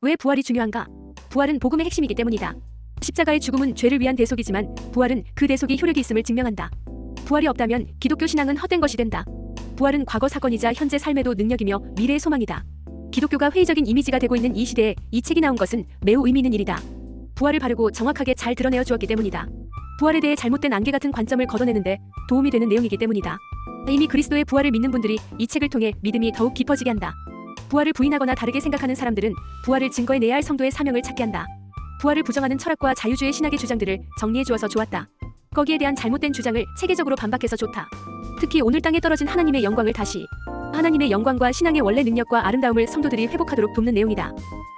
왜 부활이 중요한가? 부활은 복음의 핵심이기 때문이다. 십자가의 죽음은 죄를 위한 대속이지만 부활은 그 대속이 효력이 있음을 증명한다. 부활이 없다면 기독교 신앙은 헛된 것이 된다. 부활은 과거 사건이자 현재 삶에도 능력이며 미래의 소망이다. 기독교가 회의적인 이미지가 되고 있는 이 시대에 이 책이 나온 것은 매우 의미 있는 일이다. 부활을 바르고 정확하게 잘 드러내어 주었기 때문이다. 부활에 대해 잘못된 안개 같은 관점을 걷어내는데 도움이 되는 내용이기 때문이다. 이미 그리스도의 부활을 믿는 분들이 이 책을 통해 믿음이 더욱 깊어지게 한다. 부활을 부인하거나 다르게 생각하는 사람들은 부활을 증거해내야 할 성도의 사명을 찾게 한다. 부활을 부정하는 철학과 자유주의 신학의 주장들을 정리해 주어서 좋았다. 거기에 대한 잘못된 주장을 체계적으로 반박해서 좋다. 특히 오늘 땅에 떨어진 하나님의 영광을 다시 하나님의 영광과 신앙의 원래 능력과 아름다움을 성도들이 회복하도록 돕는 내용이다.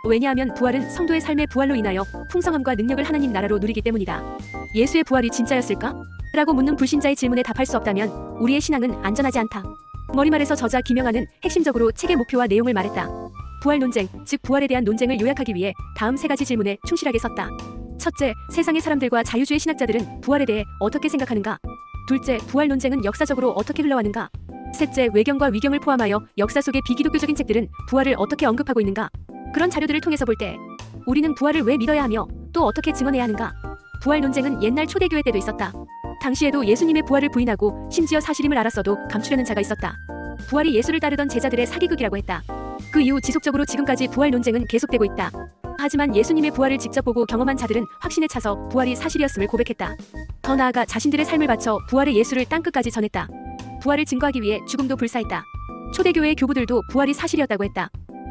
왜냐하면 부활은 성도의 삶의 부활로 인하여 풍성함과 능력을 하나님 나라로 누리기 때문이다. 예수의 부활이 진짜였을까? 라고 묻는 불신자의 질문에 답할 수 없다면 우리의 신앙은 안전하지 않다. 머리말에서 저자 김영하는 핵심적으로 책의 목표와 내용을 말했다. 부활 논쟁, 즉 부활에 대한 논쟁을 요약하기 위해 다음 세 가지 질문에 충실하게 썼다. 첫째, 세상의 사람들과 자유주의 신학자들은 부활에 대해 어떻게 생각하는가? 둘째, 부활 논쟁은 역사적으로 어떻게 흘러왔는가? 셋째, 외경과 위경을 포함하여 역사 속의 비기독교적인 책들은 부활을 어떻게 언급하고 있는가? 그런 자료들을 통해서 볼 때 우리는 부활을 왜 믿어야 하며 또 어떻게 증언해야 하는가? 부활 논쟁은 옛날 초대교회 때도 있었다. 당시에도 예수님의 부활을 부인하고 심지어 사실임을 알았어도 감추려는 자가 있었다. 부활이 예수를 따르던 제자들의 사기극이라고 했다. 그 이후 지속적으로 지금까지 부활 논쟁은 계속되고 있다. 하지만 예수님의 부활을 직접 보고 경험한 자들은 확신에 차서 부활이 사실이었음을 고백했다. 더 나아가 자신들의 삶을 바쳐 부활의 예수를 땅끝까지 전했다. 부활을 증거하기 위해 죽음도 불사했다. 초대교회의 교부들도 부활이 사실이었다고 했다.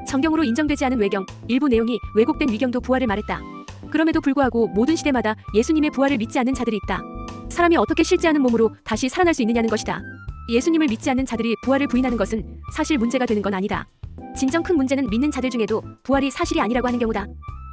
정경으로 인정되지 않은 외경, 일부 내용이 왜곡된 위경도 부활을 말했다. 그럼에도 불구하고 모든 시대마다 예수님의 부활을 믿지 않는 자들이 있다. 사람이 어떻게 실제하는 몸으로 다시 살아날 수 있느냐는 것이다. 예수님을 믿지 않는 자들이 부활을 부인하는 것은 사실 문제가 되는 건 아니다. 진정 큰 문제는 믿는 자들 중에도 부활이 사실이 아니라고 하는 경우다.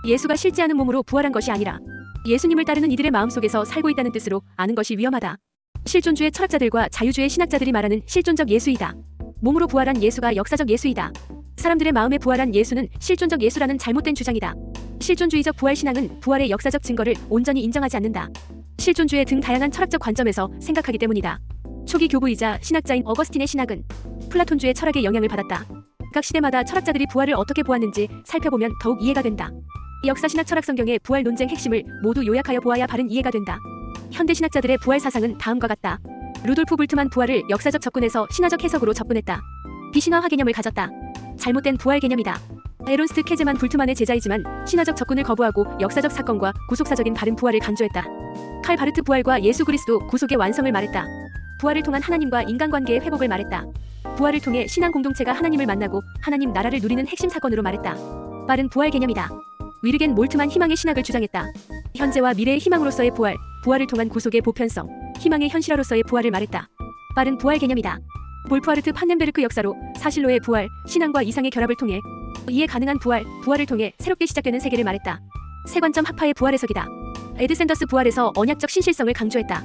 예수가 실제하는 몸으로 부활한 것이 아니라 예수님을 따르는 이들의 마음속에서 살고 있다는 뜻으로 아는 것이 위험하다. 실존주의 철학자들과 자유주의 신학자들이 말하는 실존적 예수이다. 몸으로 부활한 예수가 역사적 예수이다. 사람들의 마음에 부활한 예수는 실존적 예수라는 잘못된 주장이다. 실존주의적 부활 신앙은 부활의 역사적 증거를 온전히 인정하지 않는다. 실존주의 등 다양한 철학적 관점에서 생각하기 때문이다. 초기 교부이자 신학자인 어거스틴의 신학은 플라톤주의 철학의 영향을 받았다. 각 시대마다 철학자들이 부활을 어떻게 보았는지 살펴보면 더욱 이해가 된다. 역사 신학 철학 성경의 부활 논쟁 핵심을 모두 요약하여 보아야 바른 이해가 된다. 현대 신학자들의 부활 사상은 다음과 같다. 루돌프 불트만 부활을 역사적 접근에서 신화적 해석으로 접근했다. 비신화화 개념을 가졌다. 잘못된 부활 개념이다. 에론스트 케제만 불트만의 제자이지만 신화적 접근을 거부하고 역사적 사건과 구속사적인 바른 부활을 강조했다. 칼 바르트 부활과 예수 그리스도 구속의 완성을 말했다. 부활을 통한 하나님과 인간관계의 회복을 말했다. 부활을 통해 신앙 공동체가 하나님을 만나고 하나님 나라를 누리는 핵심 사건으로 말했다. 빠른 부활 개념이다. 위르겐 몰트만 희망의 신학을 주장했다. 현재와 미래의 희망으로서의 부활, 부활을 통한 구속의 보편성, 희망의 현실화로서의 부활을 말했다. 빠른 부활 개념이다. 볼프하르트 판넨베르크 역사로 사실로의 부활, 신앙과 이상의 결합을 통해 이해 가능한 부활, 부활을 통해 새롭게 시작되는 세계를 말했다. 세관점 학파의 부활 해석이다. 에드 샌더스 부활에서 언약적 신실성을 강조했다.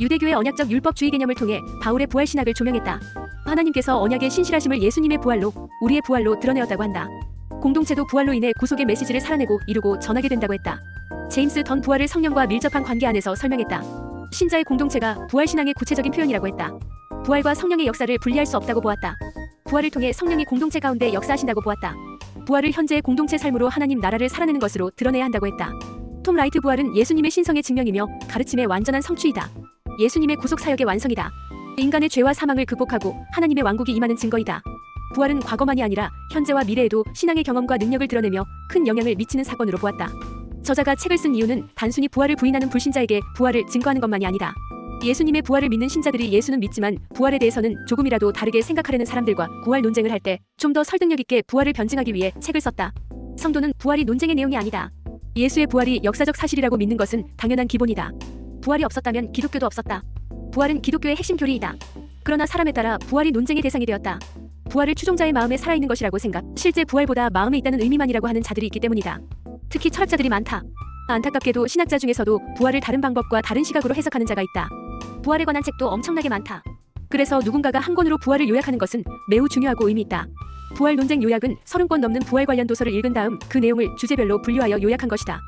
유대교의 언약적 율법주의 개념을 통해 바울의 부활 신학을 조명했다. 하나님께서 언약의 신실하심을 예수님의 부활로, 우리의 부활로 드러내었다고 한다. 공동체도 부활로 인해 구속의 메시지를 살아내고 이루고 전하게 된다고 했다. 제임스 던 부활을 성령과 밀접한 관계 안에서 설명했다. 신자의 공동체가 부활 신앙의 구체적인 표현이라고 했다. 부활과 성령의 역사를 분리할 수 없다고 보았다. 부활을 통해 성령이 공동체 가운데 역사하신다고 보았다. 부활을 현재의 공동체 삶으로 하나님 나라를 살아내는 것으로 드러내야 한다고 했다. 톰 라이트 부활은 예수님의 신성의 증명이며 가르침의 완전한 성취이다. 예수님의 구속 사역의 완성이다. 인간의 죄와 사망을 극복하고 하나님의 왕국이 임하는 증거이다. 부활은 과거만이 아니라 현재와 미래에도 신앙의 경험과 능력을 드러내며 큰 영향을 미치는 사건으로 보았다. 저자가 책을 쓴 이유는 단순히 부활을 부인하는 불신자에게 부활을 증거하는 것만이 아니다. 예수님의 부활을 믿는 신자들이 예수는 믿지만 부활에 대해서는 조금이라도 다르게 생각하려는 사람들과 부활 논쟁을 할 때 좀 더 설득력 있게 부활을 변증하기 위해 책을 썼다. 성도는 부활이 논쟁의 내용이 아니다. 예수의 부활이 역사적 사실이라고 믿는 것은 당연한 기본이다. 부활이 없었다면 기독교도 없었다. 부활은 기독교의 핵심 교리이다. 그러나 사람에 따라 부활이 논쟁의 대상이 되었다. 부활을 추종자의 마음에 살아있는 것이라고 생각, 실제 부활보다 마음에 있다는 의미만이라고 하는 자들이 있기 때문이다. 특히 철학자들이 많다. 안타깝게도 신학자 중에서도 부활을 다른 방법과 다른 시각으로 해석하는 자가 있다. 부활에 관한 책도 엄청나게 많다. 그래서 누군가가 한 권으로 부활을 요약하는 것은 매우 중요하고 의미 있다. 부활 논쟁 요약은 30권 넘는 부활 관련 도서를 읽은 다음 그 내용을 주제별로 분류하여 요약한 것이다.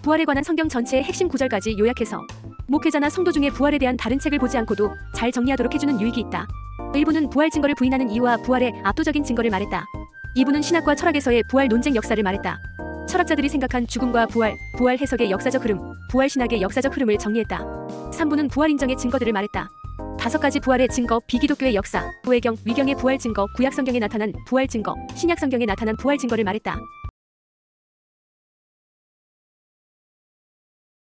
부활에 관한 성경 전체의 핵심 구절까지 요약해서 목회자나 성도 중에 부활에 대한 다른 책을 보지 않고도 잘 정리하도록 해주는 유익이 있다. 일부는 부활 증거를 부인하는 이유와 부활의 압도적인 증거를 말했다. 2부는 신학과 철학에서의 부활 논쟁 역사를 말했다. 철학자들이 생각한 죽음과 부활, 부활 해석의 역사적 흐름, 부활 신학의 역사적 흐름을 정리했다. 3부는 부활 인정의 증거들을 말했다. 다섯 가지 부활의 증거, 비기독교의 역사, 외경, 위경의 부활 증거, 구약 성경에 나타난 부활 증거, 신약 성경에 나타난 부활 증거를 말했다.